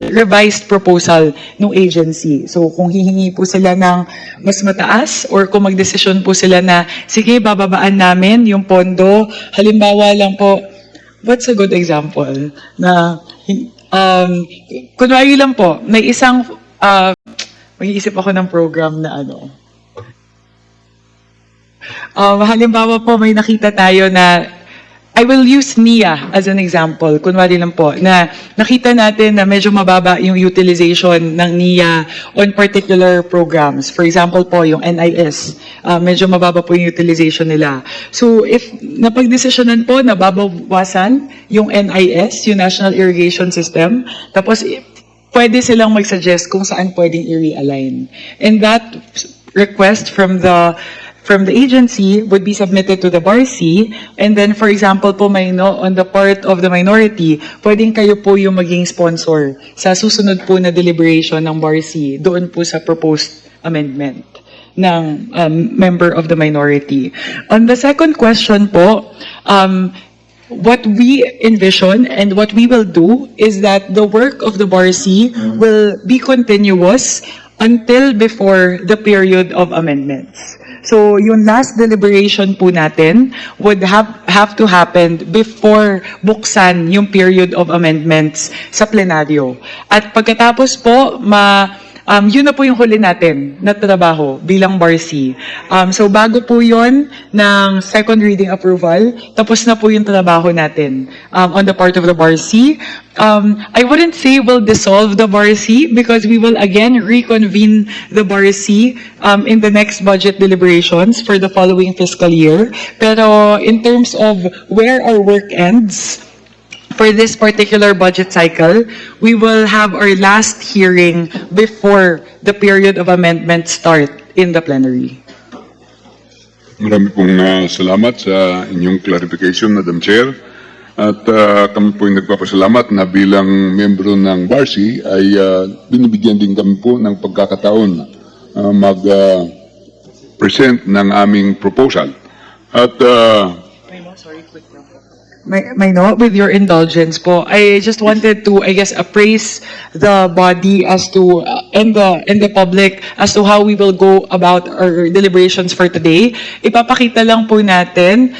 revised proposal ng agency. So kung hihingi po sila ng mas mataas or kung magdesisyon po sila na sige bababaan namin yung pondo, halimbawa lang po, what's a good example na um, kunwari lang po, may isang uh, mag-iisip ako ng program na ano. Um, halimbawa po, may nakita tayo na I will use NIA as an example. Kunwari lang po, na nakita natin na medyo mababa yung utilization ng NIA on particular programs. For example po, yung NIS, uh, medyo mababa po yung utilization nila. So if napagdesisyonan po na babawasan yung NIS, yung National Irrigation System, tapos i- pwede silang mag-suggest kung saan pwedeng i-realign. And that request from the from the agency would be submitted to the BARC and then for example po may no on the part of the minority pwedeng kayo po yung maging sponsor sa susunod po na deliberation ng BARC doon po sa proposed amendment ng um, member of the minority. On the second question po, um, what we envision and what we will do is that the work of the BARC will be continuous until before the period of amendments. So, yung last deliberation po natin would have, have to happen before buksan yung period of amendments sa plenaryo. At pagkatapos po, ma, Um, yun na po yung huli natin na trabaho bilang BARC. Um, so bago po yun ng second reading approval, tapos na po yung trabaho natin um, on the part of the BARC. Um, I wouldn't say we'll dissolve the BARC because we will again reconvene the BARC um, in the next budget deliberations for the following fiscal year. Pero in terms of where our work ends, for this particular budget cycle, we will have our last hearing before the period of amendment start in the plenary. Marami pong ah, salamat sa inyong clarification, Madam Chair. At ah, kami po ay nagpapasalamat na bilang membro ng BARSI ay ah, binibigyan din kami po ng pagkakataon ah, mag-present ng aming proposal. At ah, May, may no, with your indulgence po, I just wanted to, I guess, appraise the body as to, uh, and the, and the public as to how we will go about our deliberations for today. Ipapakita lang po natin,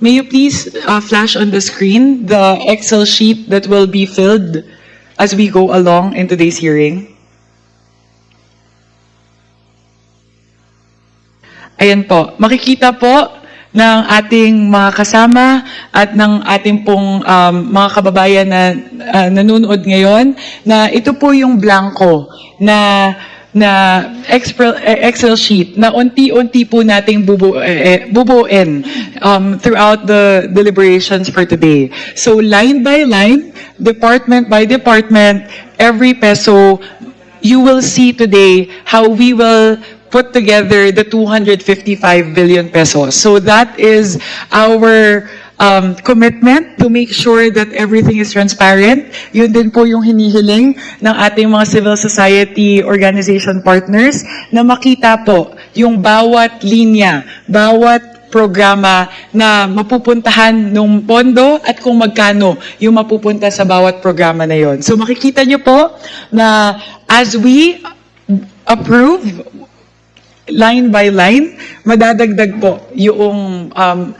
may you please uh, flash on the screen the Excel sheet that will be filled as we go along in today's hearing? Ayan po, makikita po ng ating mga kasama at ng ating pong um, mga kababayan na uh, nanonood ngayon na ito po yung blanco na na Excel, sheet na unti-unti po nating bubu, eh, eh, bubuin um, throughout the deliberations for today. So line by line, department by department, every peso you will see today how we will put together the 255 billion pesos. So that is our um, commitment to make sure that everything is transparent. Yun din po yung hinihiling ng ating mga civil society organization partners na makita po yung bawat linya, bawat programa na mapupuntahan nung pondo at kung magkano yung mapupunta sa bawat programa na yon. So makikita nyo po na as we approve line by line, madadagdag po yung um,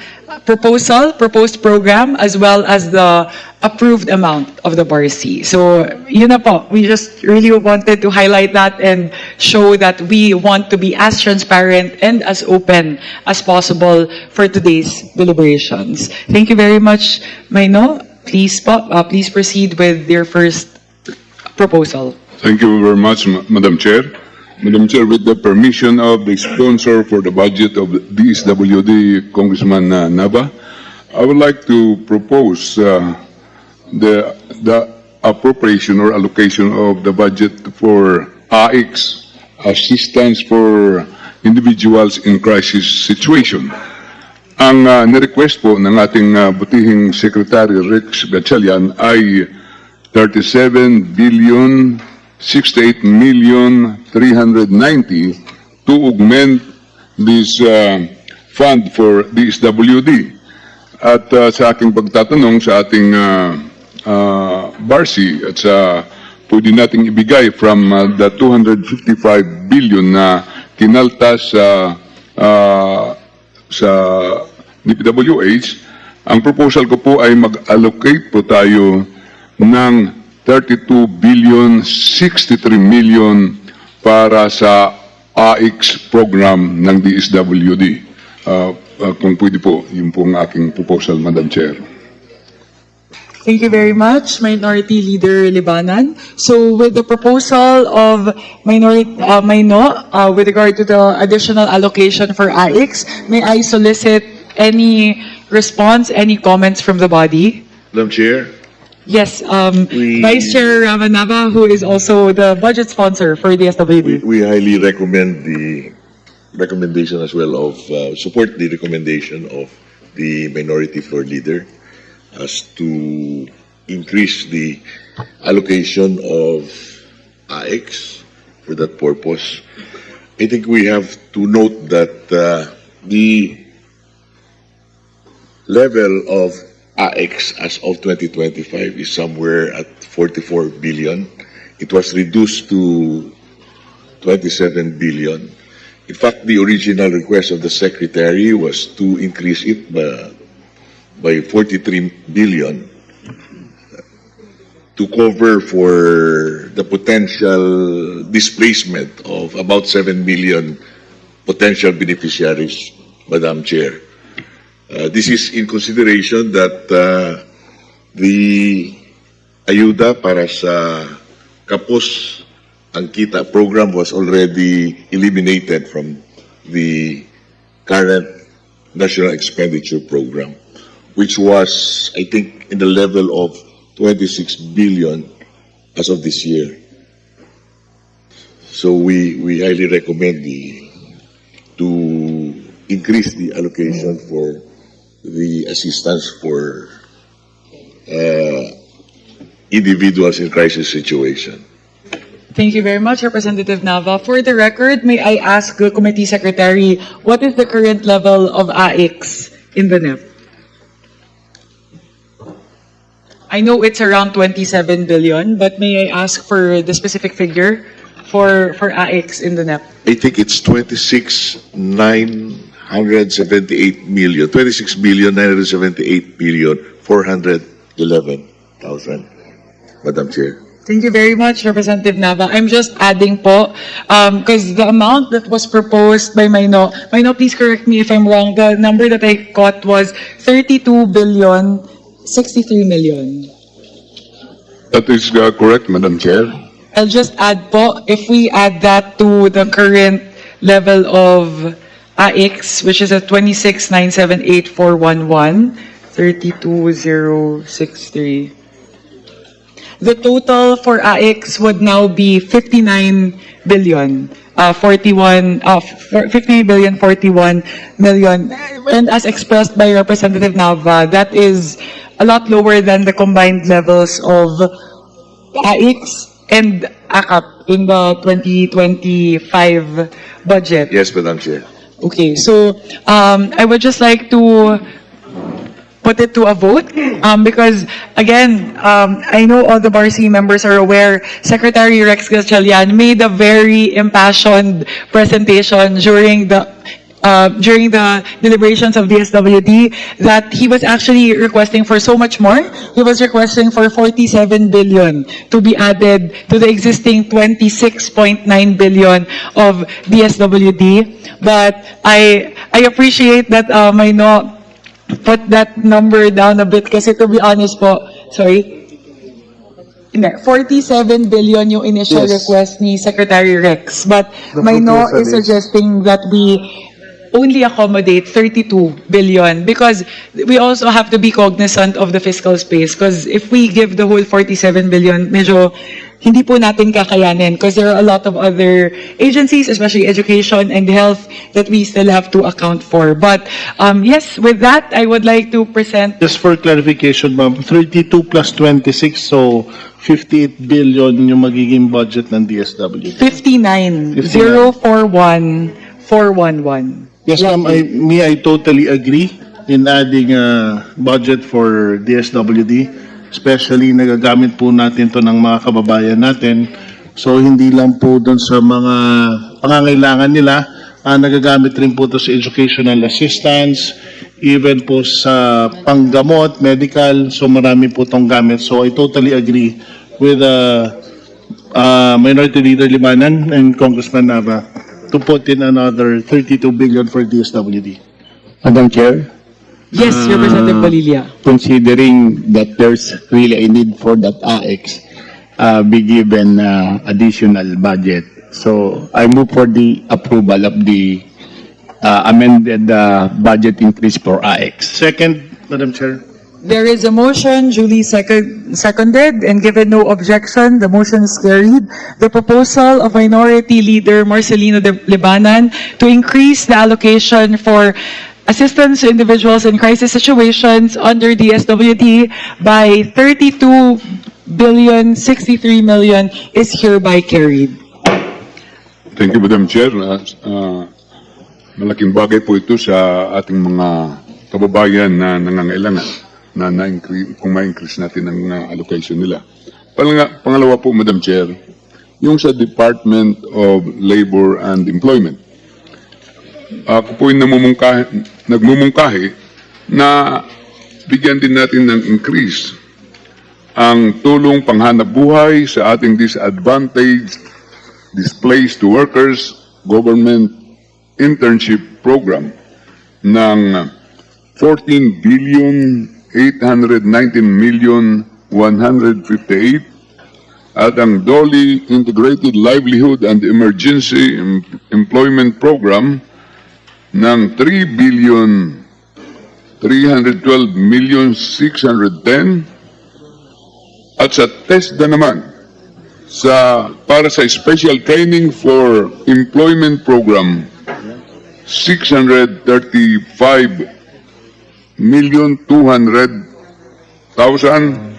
proposal, proposed program, as well as the approved amount of the BARC. So, yun na po. We just really wanted to highlight that and show that we want to be as transparent and as open as possible for today's deliberations. Thank you very much, Maino. Please po, uh, please proceed with your first proposal. thank you very much, Ma- Madam Chair. Madam Chair, with the permission of the sponsor for the budget of DSWD, Congressman uh, Nava, I would like to propose uh, the, the appropriation or allocation of the budget for AX, Assistance for Individuals in Crisis Situation. Ang uh, nirequest po ng ating uh, butihing Secretary Rex Gatchalian ay 37 billion 68 million 390 to augment this uh, fund for DSWD. At uh, sa aking pagtatanong sa ating uh, uh, BARSI at sa pwede nating ibigay from uh, the 255 billion na kinaltas sa uh, sa DPWH, ang proposal ko po ay mag-allocate po tayo ng 32 billion 63 million para sa AX program ng DSWD. Uh, uh, kung pwede po, yun po ang aking proposal, Madam Chair. Thank you very much, Minority Leader Libanan. So with the proposal of Minority, uh, Maino, uh, with regard to the additional allocation for AIX, may I solicit any response, any comments from the body? Madam Chair, Yes, um, We- Vice Chair Ramanava, who is also the budget sponsor for the we, SWD. we highly recommend the recommendation as well of, uh, support the recommendation of the minority floor leader as to increase the allocation of AX for that purpose. I think we have to note that, uh, the level of AX as of 2025 is somewhere at 44 billion. It was reduced to 27 billion. In fact, the original request of the secretary was to increase it by, by 43 billion to cover for the potential displacement of about 7 million potential beneficiaries, Madam Chair. Uh, this is in consideration that uh, the ayuda para sa Kapos ang kita program was already eliminated from the current national expenditure program, which was, I think, in the level of 26 billion as of this year. So we, we highly recommend the, to increase the allocation for the assistance for uh, individuals in crisis situation. Thank you very much, Representative Nava. For the record, may I ask the committee secretary, what is the current level of AX in the NEP? I know it's around 27 billion, but may I ask for the specific figure for, for AX in the NEP? I think it's 26 978 million, 26 billion 978 billion 411 thousand. Madam Chair. Thank you very much, Representative Nava. I'm just adding po, because the amount that was proposed by Maino, Maino, please correct me if I'm wrong, the number that I caught was 32 billion, 63 million. That is uh, correct, Madam Chair. I'll just add po, if we add that to the current level of AX, which is at 26,978,411, 32,063. The total for AX would now be 59 billion, uh, 41, uh, f- 59 billion, 41 million. And as expressed by Representative Nava, that is a lot lower than the combined levels of AX and AKAP in the 2025 budget. Yes, Madam Chair. Okay, so um, I would just like to put it to a vote um, because again, um, I know all the BARC members are aware Secretary Rex Gatchalian made a very impassioned presentation during the uh, during the deliberations of DSWD that he was actually requesting for so much more. He was requesting for 47 billion to be added to the existing 26.9 billion of DSWD. But I I appreciate that uh, may no put that number down a bit kasi to be honest po, sorry. Hindi, 47 billion yung initial Yes. request ni Secretary Rex. But The may no is is- suggesting that we only accommodate 32 billion because we also have to be cognizant of the fiscal space because if we give the whole 47 billion, medyo hindi po natin kakayanin because there are a lot of other agencies, especially education and health, that we still have to account for. But um, yes, with that, I would like to present Just for clarification, ma'am, 32 plus 26, so 58 billion yung magiging budget ng DSW. 59, 59. 041, 411. Yes, ma'am, I, me, I totally agree in adding a budget for DSWD, especially nagagamit po natin to ng mga kababayan natin. So hindi lang po doon sa mga pangangailangan nila, ah, nagagamit rin po to sa educational assistance, even po sa panggamot, medical, so marami po tong gamit. So I totally agree with uh, uh, Minority Leader Limanan and Congressman Nava to put in another 32 billion for DSWD. Madam Chair, Yes, Representative Balilla. considering that there's really a need for that AX, uh, be given uh, additional budget. So I move for the approval of the uh, amended uh, budget increase for AX. Second, Madam Chair. There is a motion duly second, seconded and given no objection, the motion is carried. The proposal of Minority Leader Marcelino de Libanan to increase the allocation for assistance to individuals in crisis situations under the SWD by 32 billion 63 million is hereby carried. Thank you, Madam Chair. Uh, uh, malaking bagay po ito sa ating mga kababayan na nangangailangan na, na kung ma-increase natin ang uh, allocation nila. Palanga, pangalawa po, Madam Chair, yung sa Department of Labor and Employment. Ako po yung nagmumungkahi na bigyan din natin ng increase ang tulong panghanap buhay sa ating disadvantaged displaced workers government internship program ng 14 billion 819 million 158 at ang DOLI Integrated Livelihood and Emergency Em- Employment Program ng 3 billion 312 million 610 at sa TESDA naman sa para sa special training for employment program 635 million 200 thousand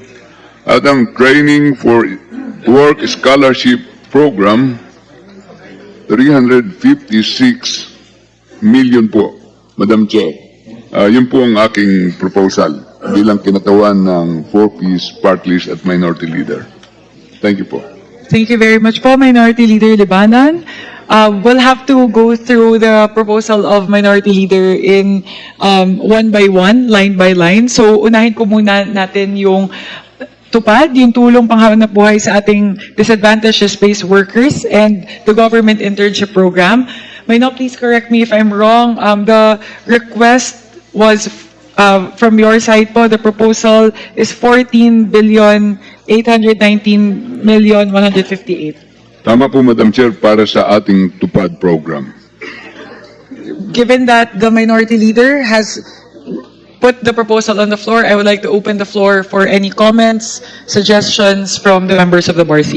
at ang training for work scholarship program 356 million po Madam Chair Ah, yun po ang aking proposal bilang kinatawan ng four-piece part list at minority leader. Thank you po. Thank you very much po, Minority Leader Libanan. Uh, we'll have to go through the proposal of Minority Leader in um, one by one, line by line. So, unahin ko muna natin yung tupad, yung tulong panghanap buhay sa ating disadvantaged space workers and the government internship program. May now please correct me if I'm wrong. Um, the request was uh, from your side po, the proposal is 14 billion 819 million 158. Tama po, Madam Chair, para sa ating tupad program. Given that the minority leader has put the proposal on the floor, I would like to open the floor for any comments, suggestions from the members of the BARC.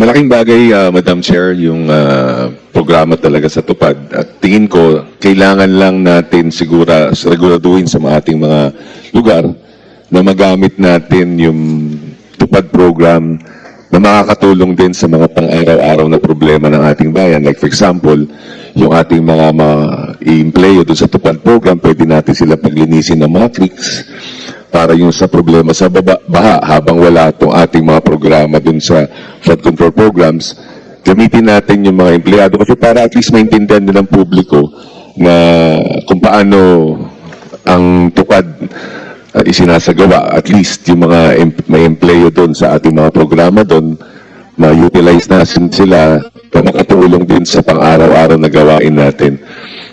Malaking bagay, ah, Madam Chair, yung ah, programa talaga sa tupad. At tingin ko, kailangan lang natin sigura siguraduhin sa ating mga lugar na magamit natin yung tupad program na makakatulong din sa mga pang-araw-araw na problema ng ating bayan. Like for example, yung ating mga i-employo doon sa tupad program, pwede natin sila paglinisin ng mga creeks, para yung sa problema sa baba, baha habang wala itong ating mga programa dun sa flood control programs, gamitin natin yung mga empleyado kasi para at least maintindihan din ng publiko na kung paano ang tukad uh, isinasagawa. At least yung mga em- may empleyo doon sa ating mga programa doon, ma-utilize natin sila na makatulong din sa pang-araw-araw na gawain natin.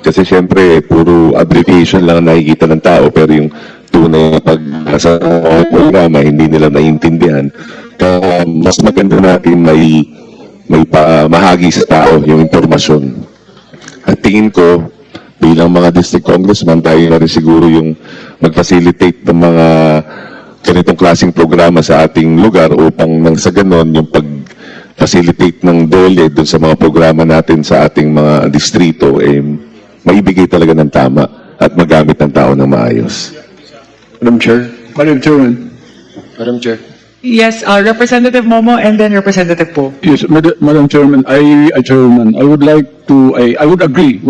Kasi syempre, puro abbreviation lang ang nakikita ng tao, pero yung tunay na pag sa programa, hindi nila naiintindihan. Kaya mas maganda natin may may pa, mahagi sa tao yung impormasyon. At tingin ko, bilang mga district congressman, tayo na rin siguro yung mag-facilitate ng mga ganitong klaseng programa sa ating lugar upang nang sa ganon yung pag-facilitate ng DOLE dun sa mga programa natin sa ating mga distrito, eh, maibigay talaga ng tama at magamit ng tao ng maayos. Madam Chair. Madam Chairman. Madam Chair. Yes, uh, Representative Momo and then Representative Po. Yes, Mad- Madam Chairman, I, uh, Chairman, I would like to, I, I would agree with